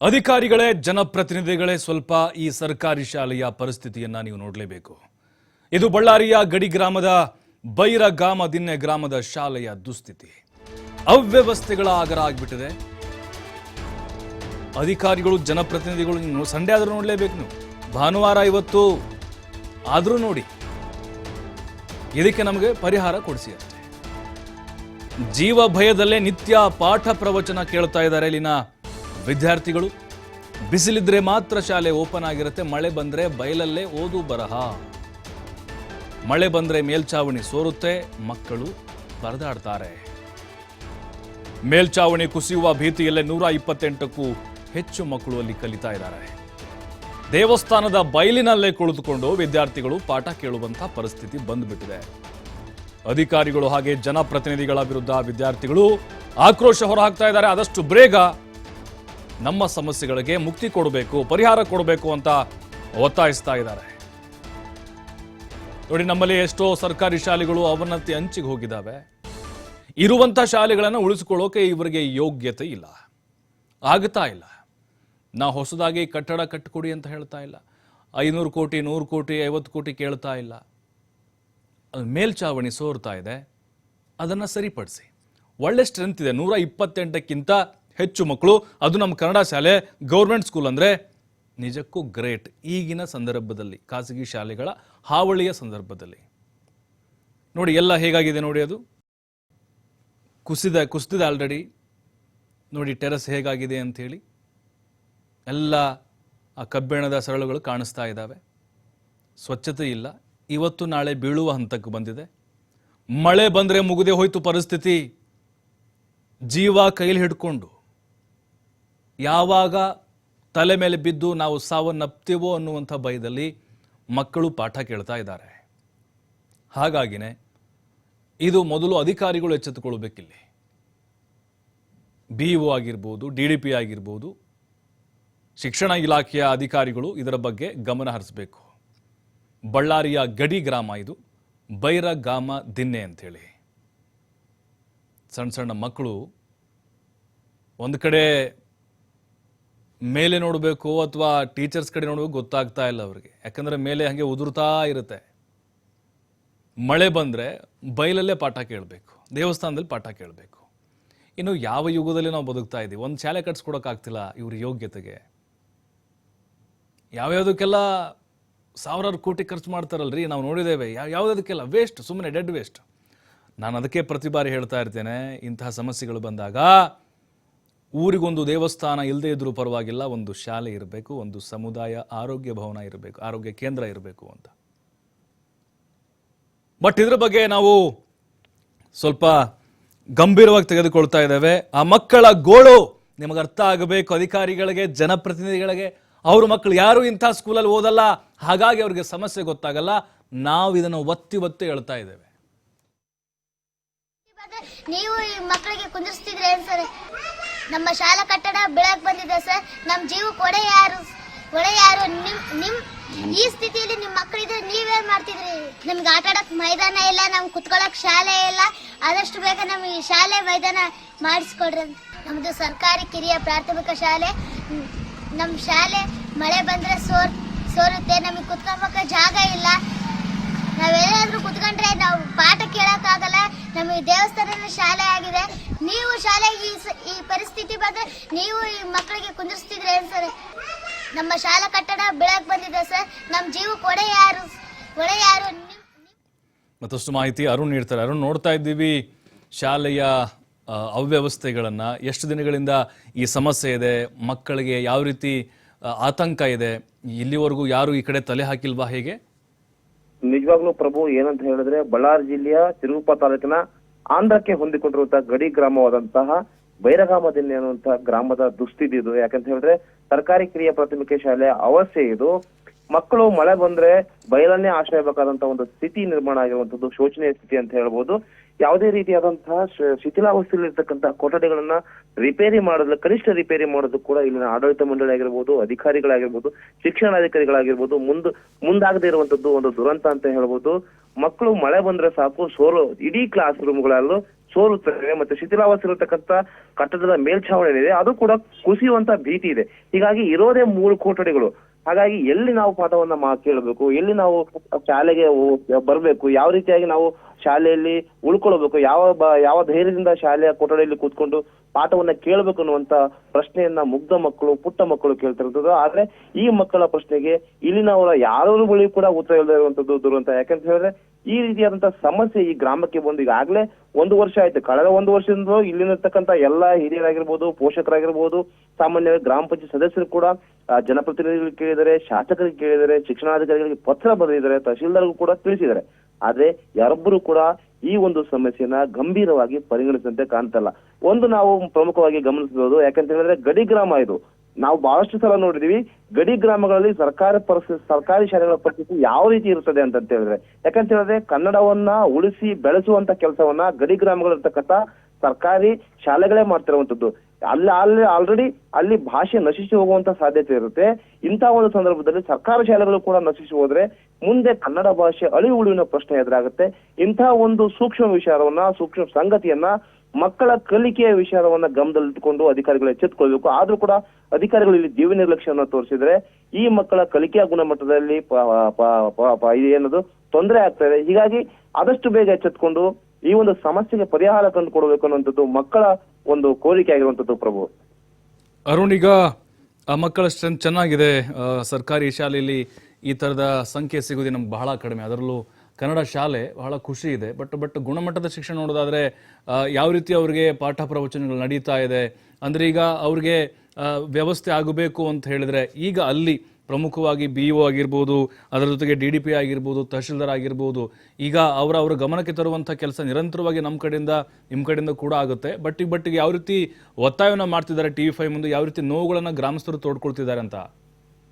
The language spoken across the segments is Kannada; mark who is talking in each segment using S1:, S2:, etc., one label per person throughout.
S1: ಅಧಿಕಾರಿಗಳೇ, ಜನಪ್ರತಿನಿಧಿಗಳೇ ಸ್ವಲ್ಪ ಈ ಸರ್ಕಾರಿ ಶಾಲೆಯ ಪರಿಸ್ಥಿತಿಯನ್ನ ನೀವು ನೋಡಲೇಬೇಕು. ಇದು ಬಳ್ಳಾರಿಯ ಗಡಿ ಗ್ರಾಮದ ಬೈರಗಾಮ ದಿನ್ನೆ ಗ್ರಾಮದ ಶಾಲೆಯ ದುಸ್ಥಿತಿ. ಅವ್ಯವಸ್ಥೆಗಳ ಆಗರ ಆಗ್ಬಿಟ್ಟಿದೆ. ಅಧಿಕಾರಿಗಳು, ಜನಪ್ರತಿನಿಧಿಗಳು ನೀವು ಸಂಡೆ ಆದರೂ ನೋಡಲೇಬೇಕು ನೀವು. ಭಾನುವಾರ ಇವತ್ತು ಆದ್ರೂ ನೋಡಿ. ಇದಕ್ಕೆ ನಮಗೆ ಪರಿಹಾರ ಕೊಡಿಸಿ ಅಷ್ಟೇ ಜೀವ ಭಯದಲ್ಲೇ ನಿತ್ಯ ಪಾಠ ಪ್ರವಚನ ಕೇಳ್ತಾ ಇದ್ದಾರೆ ಇಲ್ಲಿನ ವಿದ್ಯಾರ್ಥಿಗಳು, ಬಿಸಿಲಿದ್ರೆ ಮಾತ್ರ ಶಾಲೆ ಓಪನ್ ಆಗಿರುತ್ತೆ, ಮಳೆ ಬಂದ್ರೆ ಬಯಲಲ್ಲೇ ಓದು ಬರಹ. ಮಳೆ ಬಂದ್ರೆ ಮೇಲ್ಚಾವಣಿ ಸೋರುತ್ತೆ, ಮಕ್ಕಳು ಪರದಾಡ್ತಾರೆ. ಮೇಲ್ಚಾವಣಿ ಕುಸಿಯುವ ಭೀತಿಯಲ್ಲೇ ನೂರ ಇಪ್ಪತ್ತೆಂಟಕ್ಕೂ ಹೆಚ್ಚು ಮಕ್ಕಳು ಅಲ್ಲಿ ಕಲಿತಾ ಇದ್ದಾರೆ. ದೇವಸ್ಥಾನದ ಬಯಲಿನಲ್ಲೇ ಕುಳಿತುಕೊಂಡು ವಿದ್ಯಾರ್ಥಿಗಳು ಪಾಠ ಕೇಳುವಂತಹ ಪರಿಸ್ಥಿತಿ ಬಂದ್ಬಿಟ್ಟಿದೆ. ಅಧಿಕಾರಿಗಳು ಹಾಗೆ ಜನಪ್ರತಿನಿಧಿಗಳ ವಿರುದ್ಧ ವಿದ್ಯಾರ್ಥಿಗಳು ಆಕ್ರೋಶ ಹೊರಹಾಕ್ತಾ ಇದ್ದಾರೆ. ಆದಷ್ಟು ಬೇಗ ನಮ್ಮ ಸಮಸ್ಯೆಗಳಿಗೆ ಮುಕ್ತಿ ಕೊಡಬೇಕು, ಪರಿಹಾರ ಕೊಡಬೇಕು ಅಂತ ಒತ್ತಾಯಿಸ್ತಾ ಇದ್ದಾರೆ. ನೋಡಿ, ನಮ್ಮಲ್ಲಿ ಎಷ್ಟೋ ಸರ್ಕಾರಿ ಶಾಲೆಗಳು ಅವನತಿ ಅಂಚಿಗೆ ಹೋಗಿದ್ದಾವೆ. ಇರುವಂಥ ಶಾಲೆಗಳನ್ನು ಉಳಿಸಿಕೊಳ್ಳೋಕೆ ಇವರಿಗೆ ಯೋಗ್ಯತೆ ಇಲ್ಲ. ಆಗ್ತಾ ಇಲ್ಲ. ನಾ ಹೊಸದಾಗಿ ಕಟ್ಟಡ ಕಟ್ಟಿಕೊಡಿ ಅಂತ ಹೇಳ್ತಾ ಇಲ್ಲ. ಐನೂರು ಕೋಟಿ, ನೂರು ಕೋಟಿ, ಐವತ್ತು ಕೋಟಿ ಕೇಳ್ತಾ ಇಲ್ಲ. ಅದು ಮೇಲ್ಚಾವಣಿ ಸೋರ್ತಾ ಇದೆ. ಅದನ್ನು ಸರಿಪಡಿಸಿ. ಒಳ್ಳೆ ಸ್ಟ್ರೆಂತ್ ಇದೆ. ನೂರ ಇಪ್ಪತ್ತೆಂಟಕ್ಕಿಂತ ಹೆಚ್ಚು ಮಕ್ಕಳು. ಅದು ನಮ್ಮ ಕನ್ನಡ ಶಾಲೆ, ಗೌರ್ಮೆಂಟ್ ಸ್ಕೂಲ್ ಅಂದರೆ ನಿಜಕ್ಕೂ ಗ್ರೇಟ್. ಈಗಿನ ಸಂದರ್ಭದಲ್ಲಿ, ಖಾಸಗಿ ಶಾಲೆಗಳ ಹಾವಳಿಯ ಸಂದರ್ಭದಲ್ಲಿ. ನೋಡಿ, ಎಲ್ಲ ಹೇಗಾಗಿದೆ ನೋಡಿ ಅದು? ಕುಸಿದ, ಕುಸಿದಿದೆ ಆಲ್ರೆಡಿ ನೋಡಿ, ಟೆರಸ್ ಹೇಗಾಗಿದೆ ಅಂಥೇಳಿ. ಎಲ್ಲ ಆ ಕಬ್ಬಿಣದ ಸರಳುಗಳು ಕಾಣಿಸ್ತಾ ಇದ್ದಾವೆ. ಸ್ವಚ್ಛತೆ ಇಲ್ಲ. ಇವತ್ತು ನಾಳೆ ಬೀಳುವ ಹಂತಕ್ಕೆ ಬಂದಿದೆ. ಮಳೆ ಬಂದರೆ ಮುಗಿದೇ ಹೋಯ್ತು ಪರಿಸ್ಥಿತಿ. ಜೀವ ಕೈಲಿ ಹಿಡ್ಕೊಂಡು. ಯಾವಾಗ ತಲೆ ಮೇಲೆ ಬಿದ್ದು ನಾವು ಸಾವನ್ನಪ್ತೀವೋ ಅನ್ನುವಂಥ ಭಯದಲ್ಲಿ ಮಕ್ಕಳು ಪಾಠ ಕೇಳ್ತಾ ಇದ್ದಾರೆ. ಹಾಗಾಗಿನೇ ಇದು ಮೊದಲು ಅಧಿಕಾರಿಗಳು ಎಚ್ಚೆತ್ತುಕೊಳ್ಬೇಕಿಲ್ಲಿ. ಬಿ ಒ ಆಗಿರ್ಬೋದು, ಡಿ ಡಿ ಪಿ ಆಗಿರ್ಬೋದು, ಶಿಕ್ಷಣ ಇಲಾಖೆಯ ಅಧಿಕಾರಿಗಳು ಇದರ ಬಗ್ಗೆ ಗಮನ ಹರಿಸಬೇಕು. ಬಳ್ಳಾರಿಯ ಗಡಿ ಗ್ರಾಮ ಇದು, ಬೈರಗಾಮ ದಿನ್ನೆ ಅಂಥೇಳಿ. ಸಣ್ಣ ಸಣ್ಣ ಮಕ್ಕಳು ಒಂದು ಕಡೆ ಮೇಲೆ ನೋಡಬೇಕು ಅಥವಾ ಟೀಚರ್ಸ್ ಕಡೆ ನೋಡಬೇಕು ಗೊತ್ತಾಗ್ತಾ ಇಲ್ಲ ಅವ್ರಿಗೆ. ಯಾಕಂದರೆ ಮೇಲೆ ಹಾಗೆ ಉದುರ್ತಾ ಇರುತ್ತೆ. ಮಳೆ ಬಂದರೆ ಬೈಲಲ್ಲೇ ಪಾಠ ಕೇಳಬೇಕು. ದೇವಸ್ಥಾನದಲ್ಲಿ ಪಾಠ ಕೇಳಬೇಕು. ಇನ್ನು ಯಾವ ಯುಗದಲ್ಲಿ ನಾವು ಬದುಕ್ತಾ ಇದ್ದೀವಿ ಒಂದು ಶಾಲೆ ಕಟ್ಸ್ಕೊಡೋಕ್ಕಾಗ್ತಿಲ್ಲ ಇವ್ರ ಯೋಗ್ಯತೆಗೆ. ಯಾವ್ಯಾವುದಕ್ಕೆಲ್ಲ ಸಾವಿರಾರು ಕೋಟಿ ಖರ್ಚು ಮಾಡ್ತಾರಲ್ರಿ? ನಾವು ನೋಡಿದ್ದೇವೆ. ಯಾವ ಯಾವುದಕ್ಕೆಲ್ಲ ವೇಸ್ಟ್ ಸುಮ್ಮನೆ ಡೆಡ್ ವೇಸ್ಟ್ ನಾನು ಅದಕ್ಕೆ ಪ್ರತಿ ಬಾರಿ ಹೇಳ್ತಾ ಇರ್ತೇನೆ, ಇಂತಹ ಸಮಸ್ಯೆಗಳು ಬಂದಾಗ ಊರಿಗೊಂದು ದೇವಸ್ಥಾನ ಇಲ್ಲದೇ ಇದ್ರೂ ಪರವಾಗಿಲ್ಲ, ಒಂದು ಶಾಲೆ ಇರಬೇಕು, ಒಂದು ಸಮುದಾಯ, ಆರೋಗ್ಯ ಭವನ ಇರಬೇಕು, ಆರೋಗ್ಯ ಕೇಂದ್ರ ಇರಬೇಕು ಅಂತ. ಬಟ್ ಇದ್ರ ಬಗ್ಗೆ ನಾವು ಸ್ವಲ್ಪ ಗಂಭೀರವಾಗಿ ತೆಗೆದುಕೊಳ್ತಾ ಇದ್ದೇವೆ. ಆ ಮಕ್ಕಳ ಗೋಳು ನಿಮಗೆ ಅರ್ಥ ಆಗಬೇಕು. ಅಧಿಕಾರಿಗಳಿಗೆ, ಜನಪ್ರತಿನಿಧಿಗಳಿಗೆ, ಅವ್ರ ಮಕ್ಕಳು ಯಾರು ಇಂಥ ಸ್ಕೂಲಲ್ಲಿ ಓದಲ್ಲ, ಹಾಗಾಗಿ ಅವ್ರಿಗೆ ಸಮಸ್ಯೆ ಗೊತ್ತಾಗಲ್ಲ. ನಾವು ಇದನ್ನು ಒತ್ತಿ ಒತ್ತಿ ಹೇಳ್ತಾ ಇದ್ದೇವೆ.
S2: ನೀವು ಈ ಮಕ್ಕಳಿಗೆ ಸರ್? ನಮ್ಮ ಶಾಲಾ ಕಟ್ಟಡ ಬೆಳಕ್ ಬಂದಿದೆ ಸರ್. ನಮ್ಮ ಜೀವಕ್ಕೆ ಒಡೆ ಯಾರು? ಒಡೆ ಯಾರು? ನಿಮ್ ನಿಮ್ ಈ ಸ್ಥಿತಿಯಲ್ಲಿ ನಿಮ್ ಮಕ್ಕಳಿದ್ರೆ ನೀವೇನ್ ಮಾಡ್ತಿದ್ರಿ? ನಿಮ್ಗೆ ಆಟ ಆಡಕ್ ಮೈದಾನ ಇಲ್ಲ, ನಮ್ ಕುತ್ಕೊಳಕ್ ಶಾಲೆ ಇಲ್ಲ. ಆದಷ್ಟು ಬೇಗ ನಮಗೆ ಶಾಲೆ ಮೈದಾನ ಮಾಡಿಸ್ಕೊಡ್ರಿ. ನಮ್ದು ಸರ್ಕಾರಿ ಕಿರಿಯ ಪ್ರಾಥಮಿಕ ಶಾಲೆ. ನಮ್ಮ ನಮ್ ಶಾಲೆ ಮಳೆ ಬಂದ್ರೆ ಸೋರ್ ಸೋರುತ್ತೆ. ನಮಗೆ ಕುತ್ಕೊಂಬಕ ಜಾಗ ಇಲ್ಲ. ನಾವೆಲ್ಲಾದ್ರೂ ಕುತ್ಕೊಂಡ್ರೆ ನಾವು ಪಾಠ ಕೇಳೋಕ್ಕಾಗಲ್ಲ. ನಮಗೆ ದೇವಸ್ಥಾನ ಶಾಲೆ ಆಗಿದೆ. ನೀವು ಶಾಲೆಗೆ ಈ ಪರಿಸ್ಥಿತಿ ಬಂದರೆ ನೀವು ಈ ಮಕ್ಕಳಿಗೆ ಕುಂದಿರ್ಸ್ತಿದ್ರೆ ಏನು ಸರ್? ನಮ್ಮ ಶಾಲಾ ಕಟ್ಟಡ ಬೆಳಕ್ ಬಂದಿದೆ ಸರ್. ನಮ್ಮ ಜೀವಕ್ಕೆ ಒಡೆ ಯಾರು ಒಡೆ ಯಾರು?
S1: ಮತ್ತಷ್ಟು ಮಾಹಿತಿ ಅರುಣ್ ನೀಡ್ತಾರೆ. ಅರುಣ್, ನೋಡ್ತಾ ಇದ್ದೀವಿ ಶಾಲೆಯ ಅವ್ಯವಸ್ಥೆಗಳನ್ನ. ಎಷ್ಟು ದಿನಗಳಿಂದ ಈ ಸಮಸ್ಯೆ ಇದೆ? ಮಕ್ಕಳಿಗೆ ಯಾವ ರೀತಿ ಆತಂಕ ಇದೆ? ಇಲ್ಲಿವರೆಗೂ ಯಾರು ಈ ಕಡೆ ತಲೆ ಹಾಕಿಲ್ವಾ ಹೇಗೆ?
S3: ನಿಜವಾಗ್ಲೂ ಪ್ರಭು, ಏನಂತ ಹೇಳಿದ್ರೆ ಬಳ್ಳಾರಿ ಜಿಲ್ಲೆಯ ತಿರುಗುಪ್ಪ ತಾಲೂಕಿನ ಆಂಧ್ರಕ್ಕೆ ಹೊಂದಿಕೊಂಡಿರುವಂತಹ ಗಡಿ ಗ್ರಾಮವಾದಂತಹ ಬೈರಗಾಮದಲ್ಲಿ ಅನ್ನುವಂತಹ ಗ್ರಾಮದ ದುಸ್ಥಿತಿ ಇದು. ಯಾಕಂತ ಹೇಳಿದ್ರೆ ಸರ್ಕಾರಿ ಕಿರಿಯ ಪ್ರಾಥಮಿಕ ಶಾಲೆ ಅವಶ್ಯ ಇದು. ಮಕ್ಕಳು ಮಳೆ ಬಂದ್ರೆ ಬಯಲನ್ನೇ ಆಶ್ರಯ ಬೇಕಾದಂತಹ ಒಂದು ಸ್ಥಿತಿ ನಿರ್ಮಾಣ ಆಗಿರುವಂತದ್ದು, ಶೋಚನೀಯ ಸ್ಥಿತಿ ಅಂತ ಹೇಳ್ಬೋದು. ಯಾವುದೇ ರೀತಿಯಾದಂತಹ ಶಿಥಿಲಾವಸ್ಥೆಯಲ್ಲಿ ಶಿಥಿಲಾವಸ್ಥೆಯಲ್ಲಿರ್ತಕ್ಕಂತಹ ಕೊಠಡಿಗಳನ್ನ ರಿಪೇರಿ ಮಾಡೋದು ಕನಿಷ್ಠ ರಿಪೇರಿ ಮಾಡೋದು ಕೂಡ ಇಲ್ಲಿನ ಆಡಳಿತ ಮಂಡಳಿ ಆಗಿರ್ಬೋದು, ಅಧಿಕಾರಿಗಳಾಗಿರ್ಬೋದು, ಶಿಕ್ಷಣಾಧಿಕಾರಿಗಳಾಗಿರ್ಬೋದು, ಮುಂದ್ ಮುಂದಾಗದೇ ಇರುವಂತದ್ದು ಒಂದು ದುರಂತ ಅಂತ ಹೇಳ್ಬೋದು. ಮಕ್ಕಳು ಮಳೆ ಬಂದ್ರೆ ಸಾಕು, ಸೋಲು ಇಡೀ ಕ್ಲಾಸ್ ರೂಮ್ಗಳಲ್ಲೂ ಸೋಲುತ್ತವೆ ಮತ್ತೆ ಶಿಥಿಲಾವಸ್ಥೆ ಇರತಕ್ಕಂತ ಕಟ್ಟಡದ ಮೇಲ್ಛಾವಣಿ ಇದೆ ಅದು ಕೂಡ ಕುಸಿಯುವಂತ ಭೀತಿ ಇದೆ. ಹೀಗಾಗಿ ಇರೋದೇ ಮೂರು ಕೊಠಡಿಗಳು. ಹಾಗಾಗಿ ಎಲ್ಲಿ ನಾವು ಪಾಠವನ್ನ ಮಾ ಕೇಳಬೇಕು, ಎಲ್ಲಿ ನಾವು ಶಾಲೆಗೆ ಬರ್ಬೇಕು, ಯಾವ ರೀತಿಯಾಗಿ ನಾವು ಶಾಲೆಯಲ್ಲಿ ಉಳ್ಕೊಳ್ಬೇಕು, ಯಾವ ಯಾವ ಧೈರ್ಯದಿಂದ ಶಾಲೆಯ ಕೊಠಡಿಯಲ್ಲಿ ಕೂತ್ಕೊಂಡು ಪಾಠವನ್ನ ಕೇಳಬೇಕು ಅನ್ನುವಂತ ಪ್ರಶ್ನೆಯನ್ನ ಮುಗ್ಧ ಮಕ್ಕಳು, ಪುಟ್ಟ ಮಕ್ಕಳು ಕೇಳ್ತಿರ್ತದ್ದು ಆದ್ರೆ ಈ ಮಕ್ಕಳ ಪ್ರಶ್ನೆಗೆ ಇಲ್ಲಿನವರ ಯಾರ ಬಳಿ ಕೂಡ ಉತ್ತರ ಇಲ್ಲದೆ ಇರುವಂತದ್ದು ದುರಂತ. ಯಾಕಂತ ಹೇಳಿದ್ರೆ ಈ ರೀತಿಯಾದಂತಹ ಸಮಸ್ಯೆ ಈ ಗ್ರಾಮಕ್ಕೆ ಬಂದು ಈಗಾಗಲೇ ಒಂದು ವರ್ಷ ಆಯ್ತು. ಕಳೆದ ಒಂದು ವರ್ಷದಿಂದ ಇಲ್ಲಿರ್ತಕ್ಕಂಥ ಎಲ್ಲಾ ಹಿರಿಯರಾಗಿರ್ಬೋದು, ಪೋಷಕರಾಗಿರ್ಬೋದು, ಸಾಮಾನ್ಯವಾಗಿ ಗ್ರಾಮ ಪಂಚಾಯತ್ ಸದಸ್ಯರು ಕೂಡ ಜನಪ್ರತಿನಿಧಿಗಳಿಗೆ ಕೇಳಿದರೆ, ಶಾಸಕರಿಗೆ ಕೇಳಿದರೆ, ಶಿಕ್ಷಣಾಧಿಕಾರಿಗಳಿಗೆ ಪತ್ರ ಬರೆದಿದ್ದಾರೆ, ತಹಶೀಲ್ದಾರ್ಗೂ ಕೂಡ ತಿಳಿಸಿದ್ದಾರೆ. ಆದ್ರೆ ಯಾರೊಬ್ಬರು ಕೂಡ ಈ ಒಂದು ಸಮಸ್ಯೆನ ಗಂಭೀರವಾಗಿ ಪರಿಗಣಿಸಿದಂತೆ ಕಾಣ್ತಲ್ಲ. ಒಂದು ನಾವು ಪ್ರಮುಖವಾಗಿ ಗಮನಿಸಬಹುದು, ಯಾಕಂತ ಹೇಳಿದ್ರೆ ಗಡಿ ಗ್ರಾಮ ಇದು. ನಾವು ಬಹಳಷ್ಟು ಸಲ ನೋಡಿದೀವಿ, ಗಡಿ ಗ್ರಾಮಗಳಲ್ಲಿ ಸರ್ಕಾರಿ ಪರಿಸ್ಥಿತಿ ಸರ್ಕಾರಿ ಶಾಲೆಗಳ ಪರಿಸ್ಥಿತಿ ಯಾವ ರೀತಿ ಇರುತ್ತದೆ ಅಂತ ಹೇಳಿದ್ರೆ, ಯಾಕಂತ ಹೇಳಿದ್ರೆ ಕನ್ನಡವನ್ನ ಉಳಿಸಿ ಬೆಳೆಸುವಂತ ಕೆಲಸವನ್ನ ಗಡಿ ಗ್ರಾಮಗಳಿರ್ತಕ್ಕಂಥ ಸರ್ಕಾರಿ ಶಾಲೆಗಳೇ ಮಾಡ್ತಿರುವಂತದ್ದು. ಅಲ್ಲಿ ಅಲ್ಲಿ ಆಲ್ರೆಡಿ ಅಲ್ಲಿ ಭಾಷೆ ನಶಿಸಿ ಹೋಗುವಂತ ಸಾಧ್ಯತೆ ಇರುತ್ತೆ. ಇಂತಹ ಒಂದು ಸಂದರ್ಭದಲ್ಲಿ ಸರ್ಕಾರಿ ಶಾಲೆಗಳು ಕೂಡ ನಶಿಸಿ ಹೋದ್ರೆ ಮುಂದೆ ಕನ್ನಡ ಭಾಷೆ ಅಳಿ ಉಳಿವಿನ ಪ್ರಶ್ನೆ ಎದುರಾಗುತ್ತೆ. ಇಂತಹ ಒಂದು ಸೂಕ್ಷ್ಮ ವಿಚಾರವನ್ನ, ಸೂಕ್ಷ್ಮ ಸಂಗತಿಯನ್ನ ಮಕ್ಕಳ ಕಲಿಕೆಯ ವಿಚಾರವನ್ನ ಗಮನದಲ್ಲಿಟ್ಟುಕೊಂಡು ಅಧಿಕಾರಿಗಳು ಎಚ್ಚೆತ್ತುಕೊಳ್ಬೇಕು ಆದ್ರೂ ಕೂಡ ಅಧಿಕಾರಿಗಳು ಇಲ್ಲಿ ಜೀವ ನಿರ್ಲಕ್ಷ್ಯವನ್ನು ತೋರಿಸಿದ್ರೆ ಈ ಮಕ್ಕಳ ಕಲಿಕೆಯ ಗುಣಮಟ್ಟದಲ್ಲಿ ಏನದು ತೊಂದರೆ ಆಗ್ತಾ ಇದೆ. ಹೀಗಾಗಿ ಆದಷ್ಟು ಬೇಗ ಎಚ್ಚೆತ್ಕೊಂಡು ಈ ಒಂದು ಸಮಸ್ಯೆಗೆ ಪರಿಹಾರ ಕಂಡು ಕೊಡಬೇಕು ಅನ್ನುವಂಥದ್ದು ಮಕ್ಕಳ ಒಂದು ಕೋರಿಕೆ ಆಗಿರುವಂತದ್ದು ಪ್ರಭು.
S1: ಅರುಣ್, ಈಗ ಮಕ್ಕಳ ಸ್ಟ್ರೆಂತ್ ಚೆನ್ನಾಗಿದೆ. ಸರ್ಕಾರಿ ಶಾಲೆಯಲ್ಲಿ ಈ ಥರದ ಸಂಖ್ಯೆ ಸಿಗೋದು ನಮ್ಗೆ ಬಹಳ ಕಡಿಮೆ. ಅದರಲ್ಲೂ ಕನ್ನಡ ಶಾಲೆ ಬಹಳ ಖುಷಿ ಇದೆ. ಬಟ್ ಬಟ್ ಗುಣಮಟ್ಟದ ಶಿಕ್ಷಣ ನೋಡೋದಾದ್ರೆ ಯಾವ ರೀತಿ ಅವ್ರಿಗೆ ಪಾಠ ಪ್ರವಚನಗಳು ನಡೀತಾ ಇದೆ. ಅಂದ್ರೆ ಈಗ ಅವ್ರಿಗೆ ವ್ಯವಸ್ಥೆ ಆಗಬೇಕು ಅಂತ ಹೇಳಿದ್ರೆ, ಈಗ ಅಲ್ಲಿ ಪ್ರಮುಖವಾಗಿ ಬಿ ಒ ಆಗಿರ್ಬೋದು, ಅದರ ಜೊತೆಗೆ ಡಿ ಡಿ ಪಿ ಆಗಿರ್ಬೋದು, ತಹಶೀಲ್ದಾರ್ ಆಗಿರ್ಬೋದು, ಈಗ ಅವರ ಅವರ ಗಮನಕ್ಕೆ ತರುವಂಥ ಕೆಲಸ ನಿರಂತರವಾಗಿ ನಮ್ಮ ಕಡೆಯಿಂದ, ನಿಮ್ಮ ಕಡೆಯಿಂದ ಕೂಡ ಆಗುತ್ತೆ. ಬಟ್ ಬಟ್ ಯಾವ ರೀತಿ ಒತ್ತಾಯವನ್ನು ಮಾಡ್ತಿದ್ದಾರೆ ಟಿ ವಿ ಫೈವ್ ಮುಂದೆ, ಯಾವ ರೀತಿ ನೋವುಗಳನ್ನು ಗ್ರಾಮಸ್ಥರು ತೋಡ್ಕೊಳ್ತಿದ್ದಾರೆ ಅಂತ?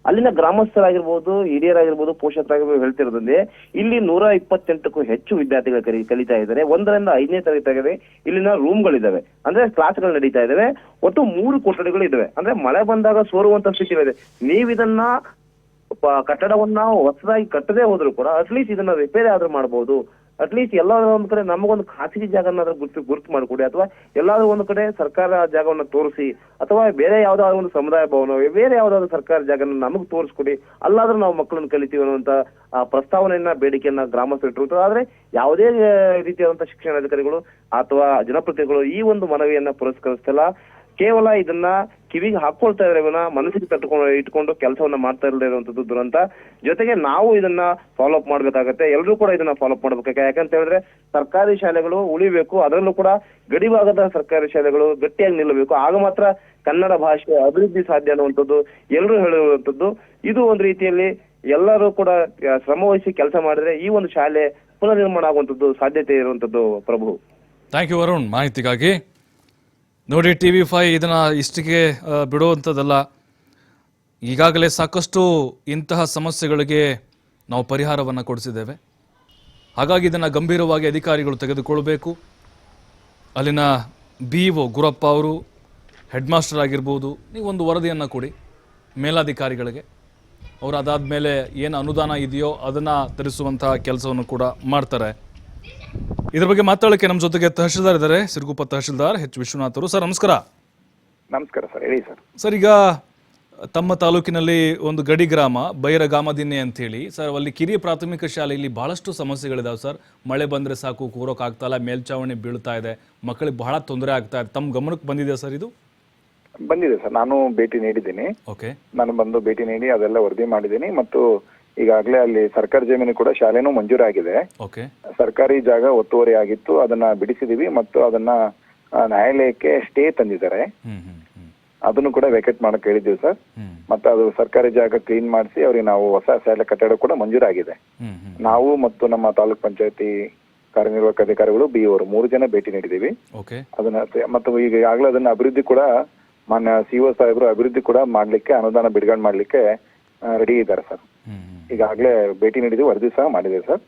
S3: ಅಲ್ಲಿನ ಗ್ರಾಮಸ್ಥರಾಗಿರ್ಬೋದು, ಹಿರಿಯರಾಗಿರ್ಬೋದು, ಪೋಷಕರಾಗಿರ್ಬೋದು ಹೇಳ್ತಿರೋದಂದ್ರೆ ಇಲ್ಲಿ ನೂರ ಇಪ್ಪತ್ತೆಂಟಕ್ಕೂ ಹೆಚ್ಚು ವಿದ್ಯಾರ್ಥಿಗಳು ಕಲಿ, ಕಲಿತಾ ಇದ್ದಾರೆ. ಒಂದರಿಂದ ಐದನೇ ತರಗತಿಯಾಗದೆ ಇಲ್ಲಿನ ರೂಮ್ಗಳಿದ್ದಾವೆ ಅಂದ್ರೆ ಕ್ಲಾಸ್ಗಳು ನಡೀತಾ ಇದ್ದಾವೆ ಒಟ್ಟು ಮೂರು ಕೊಠಡಿಗಳು ಇದಾವೆ. ಅಂದ್ರೆ ಮಳೆ ಬಂದಾಗ ಸೋರುವಂತ ಸ್ಥಿತಿ ಇದೆ. ನೀವಿದನ್ನ ಕಟ್ಟಡವನ್ನ ಹೊಸದಾಗಿ ಕಟ್ಟದೆ ಹೋದ್ರು ಕೂಡ ಅಟ್ಲೀಸ್ಟ್ ಇದನ್ನ ರಿಪೇರಿ ಆದ್ರೂ ಮಾಡಬಹುದು ಅಟ್ಲೀಸ್ಟ್ ಎಲ್ಲಾದ್ರೂ ಒಂದ್ ಕಡೆ ನಮಗೊಂದು ಖಾಸಗಿ ಜಾಗನಾದ್ರೂ ಗುರುತು ಗುರುತು ಮಾಡಿಕೊಡಿ. ಅಥವಾ ಎಲ್ಲಾದ್ರೂ ಒಂದ್ ಕಡೆ ಸರ್ಕಾರ ಜಾಗವನ್ನ ತೋರಿಸಿ, ಅಥವಾ ಬೇರೆ ಯಾವ್ದಾದ್ರು ಒಂದು ಸಮುದಾಯ ಭವನ, ಬೇರೆ ಯಾವ್ದಾದ್ರು ಸರ್ಕಾರ ಜಾಗನ ನಮಗ್ ತೋರಿಸ್ಕೊಡಿ. ಅಲ್ಲಾದ್ರೂ ನಾವು ಮಕ್ಕಳನ್ನ ಕಲಿತೀವಿ ಅನ್ನುವಂತ ಪ್ರಸ್ತಾವನೆಯನ್ನ, ಬೇಡಿಕೆಯನ್ನ ಗ್ರಾಮಸ್ಥರು ಇಟ್ಟಿರ್ತಾರೆ. ಆದ್ರೆ ಯಾವುದೇ ರೀತಿಯಾದಂತ ಶಿಕ್ಷಣ ಶಿಕ್ಷಣಾಧಿಕಾರಿಗಳು ಅಥವಾ ಜನಪ್ರತಿನಿಧಿಗಳು ಈ ಒಂದು ಮನವಿಯನ್ನ ಪುರಸ್ಕರಿಸ್ತಿಲ್ಲ. ಕೇವಲ ಇದನ್ನ ಕಿವಿಗೆ ಹಾಕೊಳ್ತಾ ಇದ್ರೆ ಇವನ ಮನಸ್ಸಿಗೆ ತಟ್ಟುಕೊಂಡು ಇಟ್ಕೊಂಡು ಕೆಲಸವನ್ನ ಮಾಡ್ತಾ ಇರಲಿಲ್ಲ ಇರುವಂತದ್ದು ದುರಂತ. ಜೊತೆಗೆ ನಾವು ಇದನ್ನ ಫಾಲೋ ಅಪ್ ಮಾಡ್ಬೇಕಾಗತ್ತೆ. ಎಲ್ಲರೂ ಕೂಡ ಇದನ್ನ ಫಾಲೋ ಅಪ್ ಮಾಡ್ಬೇಕು ಯಾಕಂತ ಹೇಳಿದ್ರೆ ಸರ್ಕಾರಿ ಶಾಲೆಗಳು ಉಳಿಬೇಕು. ಅದರಲ್ಲೂ ಕೂಡ ಗಡಿಭಾಗದ ಸರ್ಕಾರಿ ಶಾಲೆಗಳು ಗಟ್ಟಿಯಾಗಿ ನಿಲ್ಲಬೇಕು. ಆಗ ಮಾತ್ರ ಕನ್ನಡ ಭಾಷೆ ಅಭಿವೃದ್ಧಿ ಸಾಧ್ಯ ಅನ್ನುವಂಥದ್ದು ಎಲ್ಲರೂ ಹೇಳುವಂಥದ್ದು. ಇದು ಒಂದು ರೀತಿಯಲ್ಲಿ ಎಲ್ಲರೂ ಕೂಡ ಶ್ರಮ ಕೆಲಸ ಮಾಡಿದ್ರೆ ಈ ಒಂದು ಶಾಲೆ ಪುನರ್ನಿರ್ಮಾಣ ಆಗುವಂಥದ್ದು ಸಾಧ್ಯತೆ ಇರುವಂತದ್ದು ಪ್ರಭು.
S1: ಥ್ಯಾಂಕ್ ಯು ವರುಣ್ ಮಾಹಿತಿಗಾಗಿ ನೋಡಿ ಟಿ ವಿ ಫೈ ಇದನ್ನು ಇಷ್ಟಿಗೆ ಬಿಡುವಂಥದ್ದಲ್ಲ. ಈಗಾಗಲೇ ಸಾಕಷ್ಟು ಇಂತಹ ಸಮಸ್ಯೆಗಳಿಗೆ ನಾವು ಪರಿಹಾರವನ್ನು ಕೊಡಿಸಿದ್ದೇವೆ. ಹಾಗಾಗಿ ಇದನ್ನು ಗಂಭೀರವಾಗಿ ಅಧಿಕಾರಿಗಳು ತೆಗೆದುಕೊಳ್ಬೇಕು. ಅಲ್ಲಿನ ಬಿ ಒ ಗುರಪ್ಪ ಅವರು, ಹೆಡ್ ಮಾಸ್ಟರ್ ಆಗಿರ್ಬೋದು, ನೀವು ಒಂದು ವರದಿಯನ್ನು ಕೊಡಿ ಮೇಲಾಧಿಕಾರಿಗಳಿಗೆ. ಅವರು ಅದಾದಮೇಲೆ ಏನು ಅನುದಾನ ಇದೆಯೋ ಅದನ್ನು ತರಿಸುವಂತಹ ಕೆಲಸವನ್ನು ಕೂಡ ಮಾಡ್ತಾರೆ. ಇದ್ರ ಬಗ್ಗೆ ಮಾತಾಡೋಕೆ ನಮ್ಮ ಜೊತೆಗೆ ತಹಶೀಲ್ದಾರ್ ಇದ್ದಾರೆ. ಸಿರುಗುಪ್ಪ ತಹಶೀಲ್ದಾರ್ ಎಚ್. ವಿಶ್ವನಾಥ್ ಅವರು ಸರ್ ನಮಸ್ಕಾರ.
S4: ನಮಸ್ಕಾರ ಸರ್ ಹೇಳಿ ಸರ್.
S1: ಸರ್ ಈಗ ತಮ್ಮ ತಾಲೂಕಿನಲ್ಲಿ ಒಂದು ಗಡಿ ಗ್ರಾಮ ಬೈರಗಾಮದಿನ್ನೆ ಅಂತೇಳಿ. ಸರ್ ಅಲ್ಲಿ ಕಿರಿಯ ಪ್ರಾಥಮಿಕ ಶಾಲೆಯಲ್ಲಿ ಬಹಳಷ್ಟು ಸಮಸ್ಯೆಗಳಿದಾವೆ ಸರ್. ಮಳೆ ಬಂದರೆ ಸಾಕು ಕೂರೋಕ್ಕಾಗ್ತಾ ಮೇಲ್ಚಾವಣಿ ಬೀಳ್ತಾ ಇದೆ ಮಕ್ಕಳಿಗೆ ಬಹಳ ತೊಂದರೆ ಆಗ್ತಾ ಇದೆ. ತಮ್ಮ ಗಮನಕ್ಕೆ ಬಂದಿದೆ ಸರ್ ಇದು?
S4: ಬಂದಿದೆ ಸರ್ ನಾನು ಭೇಟಿ ನೀಡಿದ್ದೀನಿ.
S1: ಓಕೆ.
S4: ನಾನು ಬಂದು ಭೇಟಿ ನೀಡಿ ಅದೆಲ್ಲ ವರದಿ ಮಾಡಿದ್ದೀನಿ ಮತ್ತು ಈಗಾಗಲೇ ಅಲ್ಲಿ ಸರ್ಕಾರಿ ಜಮೀನು ಕೂಡ ಶಾಲೆನೂ ಮಂಜೂರಾಗಿದೆ.
S1: ಓಕೆ.
S4: ಸರ್ಕಾರಿ ಜಾಗ ಒತ್ತುವರಿ ಆಗಿತ್ತು ಅದನ್ನ ಬಿಡಿಸಿದೀವಿ ಮತ್ತು ಅದನ್ನ ಆ, ನ್ಯಾಯಾಲಯಕ್ಕೆ ಸ್ಟೇ ತಂದಿದ್ದಾರೆ.
S1: ಹ್ಮ್ ಹ್ಮ್ ಹ್ಮ್.
S4: ಅದನ್ನು ಕೂಡ ವೆಕೆಟ್ ಮಾಡಕ್ ಹೇಳಿದ್ದೀವಿ ಸರ್.
S1: ಹ್ಮ್.
S4: ಮತ್ತೆ ಅದು ಸರ್ಕಾರಿ ಜಾಗ ಕ್ಲೀನ್ ಮಾಡಿಸಿ ಅವ್ರಿಗೆ ನಾವು ಹೊಸ ಶಾಲೆ ಕಟ್ಟಡ ಕೂಡ ಮಂಜೂರಾಗಿದೆ.
S1: ಹ್ಮ್ ಹ್ಮ್
S4: ನಾವು ಮತ್ತು ನಮ್ಮ ತಾಲೂಕ್ ಪಂಚಾಯತಿ ಕಾರ್ಯನಿರ್ವಾಹಕ ಅಧಿಕಾರಿಗಳು ಬಿ ಅವರು ಮೂರು ಜನ ಭೇಟಿ ನೀಡಿದ್ದೀವಿ.
S1: ಓಕೆ.
S4: ಅದನ್ನ ತೆ- ಮತ್ತು ಈಗ ಈಗಾಗಲೇ ಅದನ್ನ ಅಭಿವೃದ್ಧಿ ಕೂಡ ಮಾನ್ಯ ಸಿಒ ಸಾಹೇಬರು ಅಭಿವೃದ್ಧಿ ಕೂಡ ಮಾಡ್ಲಿಕ್ಕೆ ಅನುದಾನ ಬಿಡುಗಡೆ ಮಾಡ್ಲಿಕ್ಕೆ ರೆಡಿ ಇದ್ದಾರೆ ಸರ್. ಈಗಾಗಲೇ ಭೇಟಿ ನೀಡಿದ್ವಿ ವರದಿ ಸಹ ಮಾಡಿದೆ ಸರ್.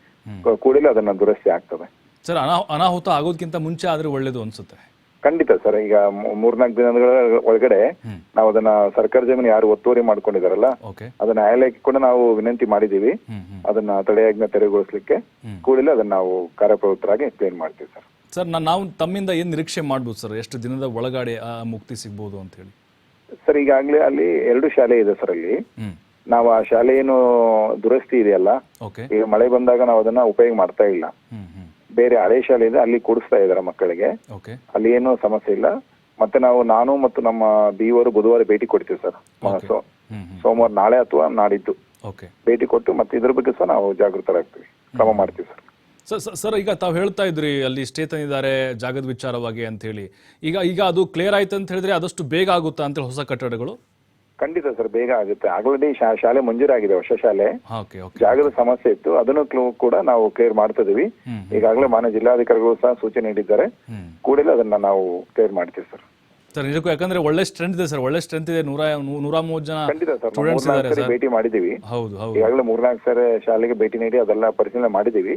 S4: ಕೂಡಲೇ ಅದನ್ನ ದುರಸ್ತಿ ಆಗ್ತದೆ
S1: ಸರ್ ಅನಾ ಅನಾಹುತ ಆಗೋದಕ್ಕಿಂತ ಮುಂಚೆ ಆದರೆ ಒಳ್ಳೇದು ಅನ್ಸುತ್ತೆ.
S4: ಖಂಡಿತ ಸರ್ ಈಗ ಮೂರ್ನಾಲ್ಕು ದಿನಗಳ ಒಳಗಡೆ. ನಾವು ಅದನ್ನ ಸರ್ಕಾರ ಜಮೀನು ಯಾರು ಒತ್ತುವರಿ ಮಾಡ್ಕೊಂಡಿದಾರಲ್ಲ ಅದನ್ನ ನ್ಯಾಯಾಲಯಕ್ಕೆ ಕೂಡ ನಾವು ವಿನಂತಿ ಮಾಡಿದೀವಿ ಅದನ್ನ ತಡೆಯಾಜ್ಞೆ ತೆರವುಗೊಳಿಸಲಿಕ್ಕೆ. ಕೂಡಲೇ ಅದನ್ನ ನಾವು ಕಾರ್ಯಪ್ರವೃತ್ತರಾಗಿ ಎಕ್ಸ್ಪ್ಲೇನ್ ಮಾಡ್ತೀವಿ ಸರ್.
S1: ಸರ್ ನಾವು ತಮ್ಮಿಂದ ಏನು ನಿರೀಕ್ಷೆ ಮಾಡ್ಬೋದು ಸರ್? ಎಷ್ಟು ದಿನದ ಒಳಗಡೆ ಮುಕ್ತಿ ಸಿಗ್ಬೋದು ಅಂತ ಹೇಳಿ.
S4: ಸರ್ ಈಗಾಗಲೇ ಅಲ್ಲಿ ಎರಡು ಶಾಲೆ ಇದೆ ಸರ್ ಅಲ್ಲಿ. ನಾವು ಆ ಶಾಲೆ ಏನು ದುರಸ್ತಿ ಇದೆಯಲ್ಲ
S1: ಓಕೆ
S4: ಈಗ ಮಳೆ ಬಂದಾಗ ನಾವು ಅದನ್ನ ಉಪಯೋಗ ಮಾಡ್ತಾ ಇಲ್ಲ.
S1: ಹ್ಮ್ ಹ್ಮ್.
S4: ಬೇರೆ ಹಳೆ ಶಾಲೆ ಇದೆ ಅಲ್ಲಿ ಕೊಡಿಸ್ತಾ ಇದಾರೆ ಮಕ್ಕಳಿಗೆ.
S1: ಓಕೆ
S4: ಅಲ್ಲಿ ಏನು ಸಮಸ್ಯೆ ಇಲ್ಲ. ಮತ್ತೆ ನಾವು ನಾನು ಮತ್ತು ನಮ್ಮ ಬಿವರು ಬುಧವಾರ ಭೇಟಿ ಕೊಡ್ತೀವಿ ಸರ್. ಸೊ
S1: ಹ್ಮ್ ಹ್ಮ್.
S4: ಸೋಮವಾರ ನಾಳೆ ಅಥವಾ ನಾಡಿದ್ದು
S1: ಓಕೆ
S4: ಭೇಟಿ ಕೊಟ್ಟು ಮತ್ತೆ ಇದ್ರ ಬಗ್ಗೆ ಸಹ ನಾವು ಜಾಗೃತರಾಗ್ತೀವಿ. ಕ್ರಮ ಮಾಡ್ತೀವಿ ಸರ್.
S1: ಸರ್ ಸರ್- ಸರ್ ಈಗ ತಾವು ಹೇಳ್ತಾ ಇದ್ರಿ ಅಲ್ಲಿ ಸ್ಟೇ ಇದ್ದಾರೆ ಜಾಗದ ವಿಚಾರವಾಗಿ ಅಂತ ಹೇಳಿ. ಈಗ ಈಗ ಅದು ಕ್ಲಿಯರ್ ಆಯ್ತು ಅಂತ ಹೇಳಿದ್ರೆ ಆದಷ್ಟು ಬೇಗ ಆಗುತ್ತಾ ಅಂತ ಹೇಳಿ ಹೊಸ ಕಟ್ಟಡಗಳು?
S4: ಖಂಡಿತ ಸರ್ ಬೇಗ ಆಗುತ್ತೆ. ಆಲ್ರೆಡಿ ಶಾಲೆ ಮಂಜೂರಾಗಿದೆ ಹೊಸ ಶಾಲೆ. ಜಾಗದ ಸಮಸ್ಯೆ ಇತ್ತು. ಅದನ್ನು ಕೂಡ ನಾವು ಕ್ಲಿಯರ್ ಮಾಡ್ತಾ ಇದೀವಿ. ಈಗಾಗಲೇ ಮಾನ್ಯ ಜಿಲ್ಲಾಧಿಕಾರಿಗಳು ಸಹ ಸೂಚನೆ ನೀಡಿದ್ದಾರೆ. ಕೂಡಲೇ ಅದನ್ನ ನಾವು ಕ್ಲಿಯರ್ ಮಾಡ್ತೀವಿ ಸರ್.
S1: ಸರ್ ನಿಜಕ್ಕೂ ಯಾಕಂದ್ರೆ ಒಳ್ಳೆ ಸ್ಟ್ರೆಂತ್ ಇದೆ ಸರ್. ಒಳ್ಳೆ ಸ್ಟ್ರೆಂತ್ ಇದೆ. ನೂರ ನೂರ ಮೂವತ್ತು ಜನ
S4: ಖಂಡಿತ ಸರ್. ಭೇಟಿ ಮಾಡಿದೀವಿ
S1: ಹೌದು ಹೌದು.
S4: ಈಗಾಗಲೇ ಮೂರ್ನಾಲ್ಕು ಸಾರಿ ಶಾಲೆಗೆ ಭೇಟಿ ನೀಡಿ ಅದೆಲ್ಲ ಪರಿಶೀಲನೆ ಮಾಡಿದೀವಿ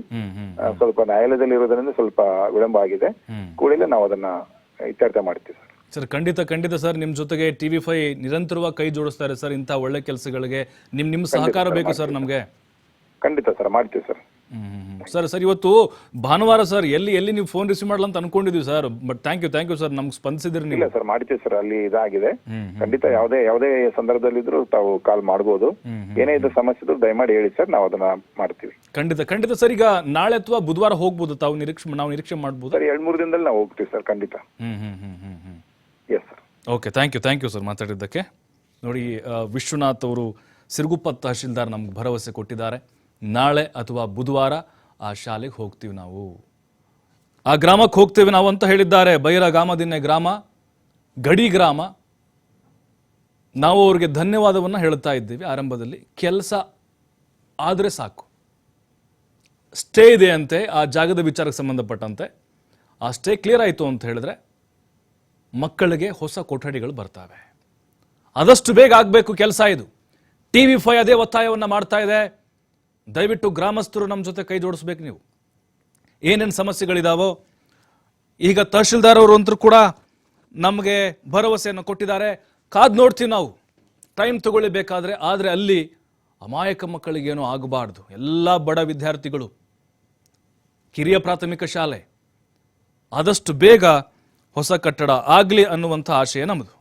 S4: ಸ್ವಲ್ಪ ನ್ಯಾಯಾಲಯದಲ್ಲಿ ಇರೋದ್ರಿಂದ ಸ್ವಲ್ಪ ವಿಳಂಬ ಆಗಿದೆ. ಕೂಡಲೇ ನಾವು ಅದನ್ನ ಇತ್ಯರ್ಥ ಮಾಡ್ತೀವಿ ಸರ್.
S1: ಸರ್ ಖಂಡಿತ ಖಂಡಿತ ಸರ್. ನಿಮ್ಮ ಜೊತೆಗೆ ಟಿ ವಿ ಫೈ ನಿರಂತರವಾಗಿ ಕೈ ಜೋಡಿಸ್ತಾರೆ ಸರ್ ಇಂಥ ಒಳ್ಳೆ ಕೆಲಸಗಳಿಗೆ. ನಿಮ್ಮ ನಿಮ್ಮ ಸಹಕಾರ ಬೇಕು ಸರ್ ನಮಗೆ?
S4: ಖಂಡಿತ ಸರ್ ಮಾಡ್ತೀವಿ ಸರ್.
S1: ಸರ್ ಸರ್ ಇವತ್ತು ಭಾನುವಾರ ಸರ್ ಎಲ್ಲಿ ಎಲ್ಲಿ ನೀವು ಫೋನ್ ರಿಸೀವ್ ಮಾಡಲ್ಲ ಅಂತ ಅನ್ಕೊಂಡಿದ್ವಿ sir. But thank you thank you sir. ನಮ್ಗೆ ಸ್ಪಂದಿಸಿದ್ರಿ
S4: ಇಲ್ಲ
S1: ನೀವು
S4: ಸರ್ ಮಾಡ್ತೀವಿ ಸರ್ ಅಲ್ಲಿ ಇದಾಗಿದೆ. ಖಂಡಿತ ಯಾವುದೇ ಯಾವುದೇ ಸಂದರ್ಭದಲ್ಲಿದ್ರು ತಾವು ಕಾಲ್ ಮಾಡ್ಬೋದು. ಏನೇ ಇದ್ದ ಸಮಸ್ಯೆ ಇದ್ರು ದಯಮಾಡಿ ಹೇಳಿ ಸರ್ ನಾವು ಅದನ್ನ ಮಾಡ್ತೀವಿ.
S1: ಖಂಡಿತ ಖಂಡಿತ ಸರ್. ಈಗ ನಾಳೆ ಅಥವಾ ಬುಧವಾರ ಹೋಗ್ಬೋದು ತಾವು ನಿರೀಕ್ಷೆ ನಾವು ನಿರೀಕ್ಷೆ ಮಾಡ್ಬೋದು?
S4: ಸರ್ ಎರಡ್ ಮೂರು ದಿನದಲ್ಲಿ ನಾವು ಹೋಗ್ತೀವಿ ಸರ್ ಖಂಡಿತ.
S1: ಹ್ಮ್ ಹ್ಮ್ ಹ್ಮ್ ಹ್ಮ್. Okay thank you thank you sir ಮಾತಾಡಿದ್ದಕ್ಕೆ. ನೋಡಿ ವಿಶ್ವನಾಥ್ ಅವರು ಸಿರುಗುಪ್ಪ ತಹಶೀಲ್ದಾರ್ ನಮ್ಗೆ ಭರವಸೆ ಕೊಟ್ಟಿದ್ದಾರೆ. ನಾಳೆ ಅಥವಾ ಬುಧವಾರ ಆ ಶಾಲೆಗೆ ಹೋಗ್ತೀವಿ ನಾವು. ಆ ಗ್ರಾಮಕ್ಕೆ ಹೋಗ್ತೀವಿ ನಾವು ಅಂತ ಹೇಳಿದ್ದಾರೆ. ಬೈರಗಾಮದಿನ್ನೆ ಗ್ರಾಮ ಗಡಿ ಗ್ರಾಮ. ನಾವು ಅವ್ರಿಗೆ ಧನ್ಯವಾದವನ್ನು ಹೇಳ್ತಾ ಇದ್ದೀವಿ ಆರಂಭದಲ್ಲಿ. ಕೆಲಸ ಆದರೆ ಸಾಕು. ಸ್ಟೇ ಇದೆ ಅಂತೆ, ಆ ಜಾಗದ ವಿಚಾರಕ್ಕೆ ಸಂಬಂಧಪಟ್ಟಂತೆ. ಆ ಸ್ಟೇ ಕ್ಲಿಯರ್ ಆಯಿತು ಅಂತ ಹೇಳಿದ್ರೆ ಮಕ್ಕಳಿಗೆ ಹೊಸ ಕೊಠಡಿಗಳು ಬರ್ತವೆ. ಆದಷ್ಟು ಬೇಗ ಆಗಬೇಕು ಕೆಲಸ ಇದು. ಟಿ ವಿ ಫೈ ಅದೇ ಒತ್ತಾಯವನ್ನು ಮಾಡ್ತಾ ಇದೆ. ದಯವಿಟ್ಟು ಗ್ರಾಮಸ್ಥರು ನಮ್ಮ ಜೊತೆ ಕೈ ಜೋಡಿಸ್ಬೇಕು ನೀವು. ಏನೇನು ಸಮಸ್ಯೆಗಳಿದಾವೋ, ಈಗ ತಹಶೀಲ್ದಾರ್ ಅವರು ಅಂತೂ ಕೂಡ ನಮಗೆ ಭರವಸೆಯನ್ನು ಕೊಟ್ಟಿದ್ದಾರೆ. ಕಾದ್ ನೋಡ್ತೀವಿ ನಾವು. ಟೈಮ್ ತಗೊಳ್ಳಿಬೇಕಾದ್ರೆ ಆದರೆ ಅಲ್ಲಿ ಅಮಾಯಕ ಮಕ್ಕಳಿಗೇನೂ ಆಗಬಾರ್ದು. ಎಲ್ಲ ಬಡ ವಿದ್ಯಾರ್ಥಿಗಳು. ಕಿರಿಯ ಪ್ರಾಥಮಿಕ ಶಾಲೆ. ಆದಷ್ಟು ಬೇಗ ಹೊಸ ಕಟ್ಟಡ ಆಗಲಿ ಅನ್ನುವಂಥ ಆಶಯ ನಮ್ಮದು.